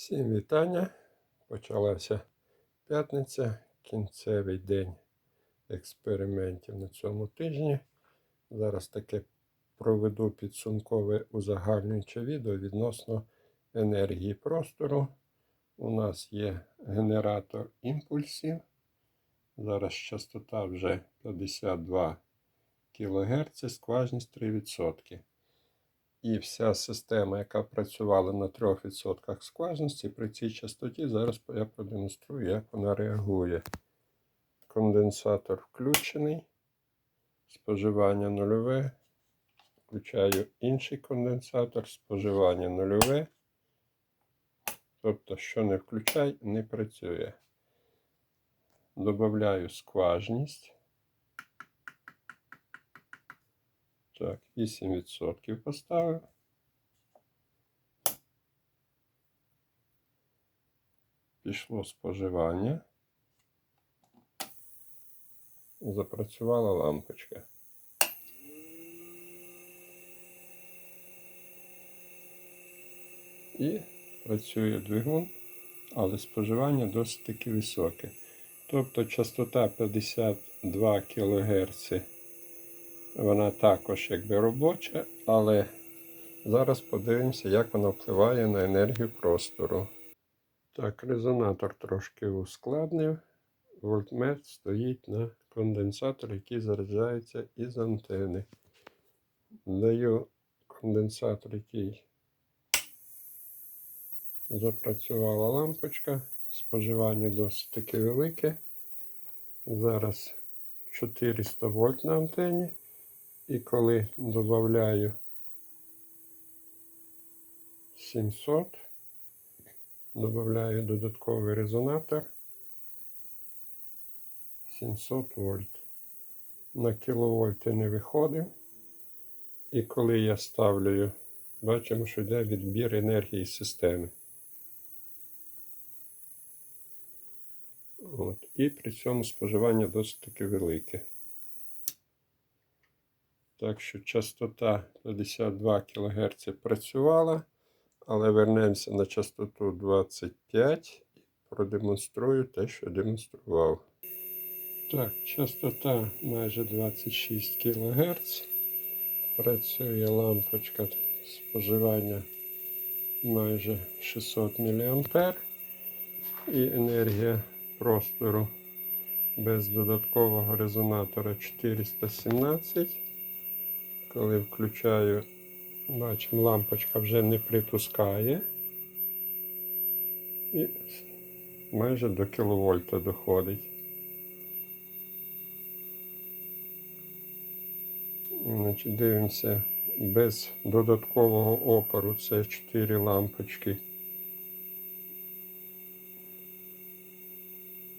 Всім вітання. Почалася п'ятниця, кінцевий день експериментів на цьому тижні. Зараз таке проведу підсумкове узагальнююче відео відносно енергії простору. У нас є генератор імпульсів. Зараз частота вже 52 кГц, скважність 3%. І вся система, яка працювала на 3% скважності, при цій частоті, зараз я продемонструю, як вона реагує. Конденсатор включений, споживання нульове. Включаю інший конденсатор, споживання нульове. Тобто, що не включай, не працює. Добавляю скважність. Так, 8% поставив. Пішло споживання. Запрацювала лампочка. І працює двигун, але споживання досить таки високе. Тобто частота 52 кГц вона також якби робоча, але зараз подивимося, як вона впливає на енергію простору. Так, резонатор трошки ускладнив. Вольтметр стоїть на конденсатор, який заряджається із антени. Даю конденсатор, який запрацювала лампочка. Споживання досить таки велике. Зараз 400 вольт на антені. І коли додаю 700, додаю додатковий резонатор 700 вольт. На кіловольти не виходив. І коли я ставлю, бачимо, що йде відбір енергії системи. От. І при цьому споживання досить таки велике. Так що частота 52 кГц працювала, але вернемося на частоту 25 і продемонструю те, що демонстрував. Так, частота майже 26 кГц. Працює лампочка споживання майже 600 мА. І енергія простору без додаткового резонатора 417. Коли включаю, бачимо, лампочка вже не притускає. І майже до кіловольта доходить. Значить, Дивимося без додаткового опору це 4 лампочки.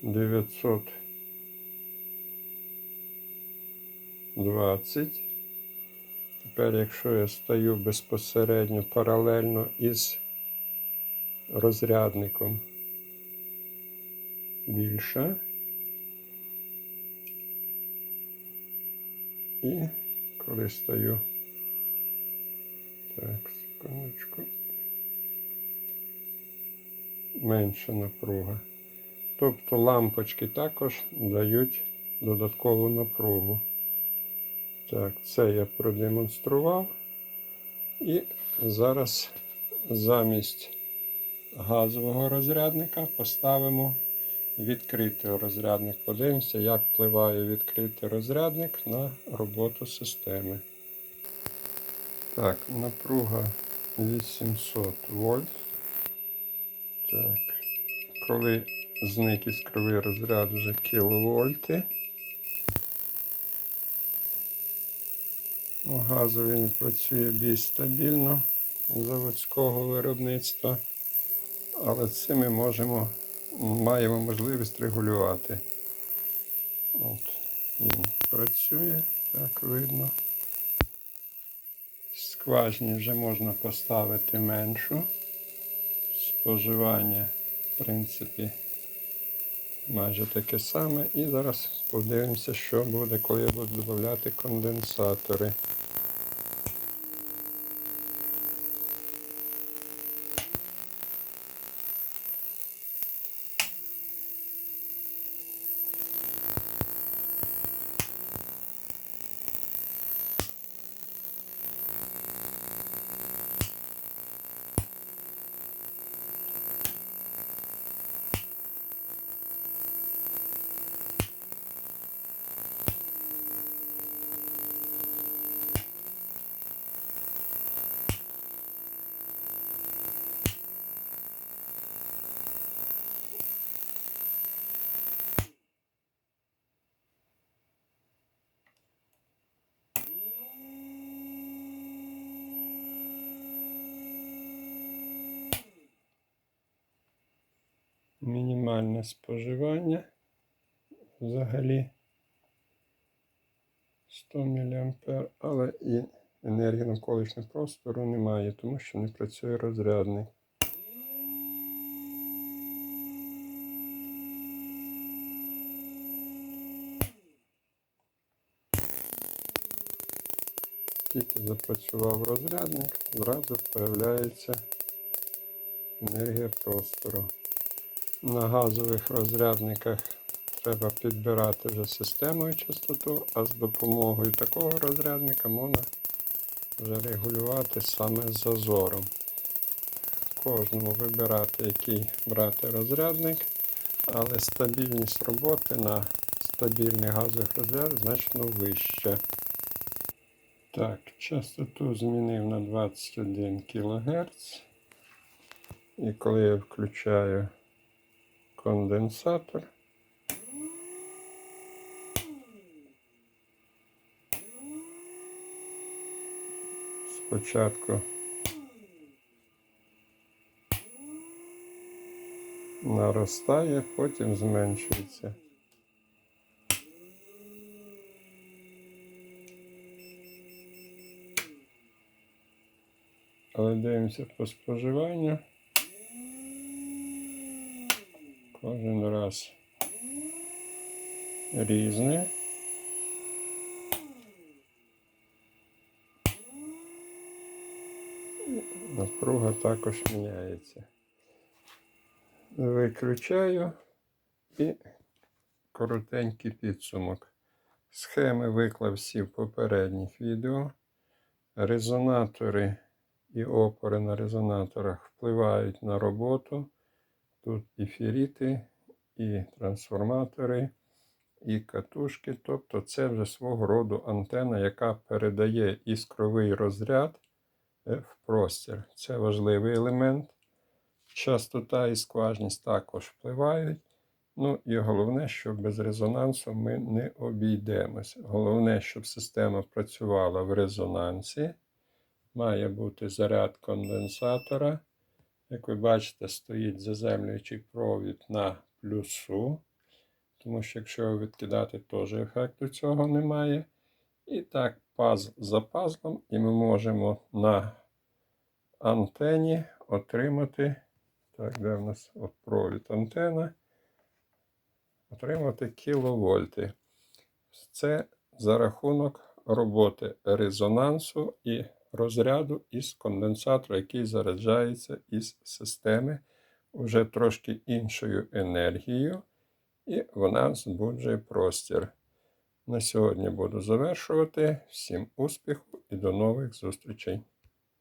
920. Тепер, якщо я стою безпосередньо паралельно із розрядником більше. І коли стою, так, секундочку, менша напруга. Тобто лампочки також дають додаткову напругу. Так, це я продемонстрував. І зараз замість газового розрядника поставимо відкритий розрядник. Подивимося, як впливає відкритий розрядник на роботу системи. Так, напруга 800 вольт. Так, коли зник іскровий розряд вже кіловольти. Газовий він працює більш стабільно заводського виробництва, але це ми можемо, маємо можливість регулювати. От, Він працює, так видно. Скважні вже можна поставити меншу. Споживання, в принципі, майже таке саме. І зараз подивимося, що буде, коли я буду додати конденсатори. Споживання взагалі 100 мА, але і енергії навколишнього простору немає, тому що не працює розрядник. Тільки запрацював розрядник, зразу з'являється енергія простору. На газових розрядниках треба підбирати вже системою частоту, а з допомогою такого розрядника можна вже регулювати саме зазором. Кожному вибирати, який брати розрядник, але стабільність роботи на стабільних газових розрядах значно вища. Так, частоту змінив на 21 кГц. І коли я включаю конденсатор, спочатку наростає, потім зменшується. Але дивимося по споживанню. Кожен раз різне. Напруга також міняється. Виключаю і коротенький підсумок. Схеми виклав всі в попередніх відео. Резонатори і опори на резонаторах впливають на роботу. Тут і феріти, і трансформатори, і катушки. Тобто це вже свого роду антена, яка передає іскровий розряд е, в простір. Це важливий елемент. Частота і скважність також впливають. Ну і головне, що без резонансу ми не обійдемось. Головне, щоб система працювала в резонансі. Має бути заряд конденсатора. Як ви бачите, стоїть заземлюючий провід на плюсу. Тому що якщо його відкидати, теж ефекту цього немає. І так, пазл за пазлом, і ми можемо на антені отримати. Так, де в нас от провід антена? Отримати кіловольти. Це за рахунок роботи резонансу і розряду із конденсатора, який заряджається із системи вже трошки іншою енергією, і вона збуджує простір. На сьогодні буду завершувати. Всім успіху і до нових зустрічей!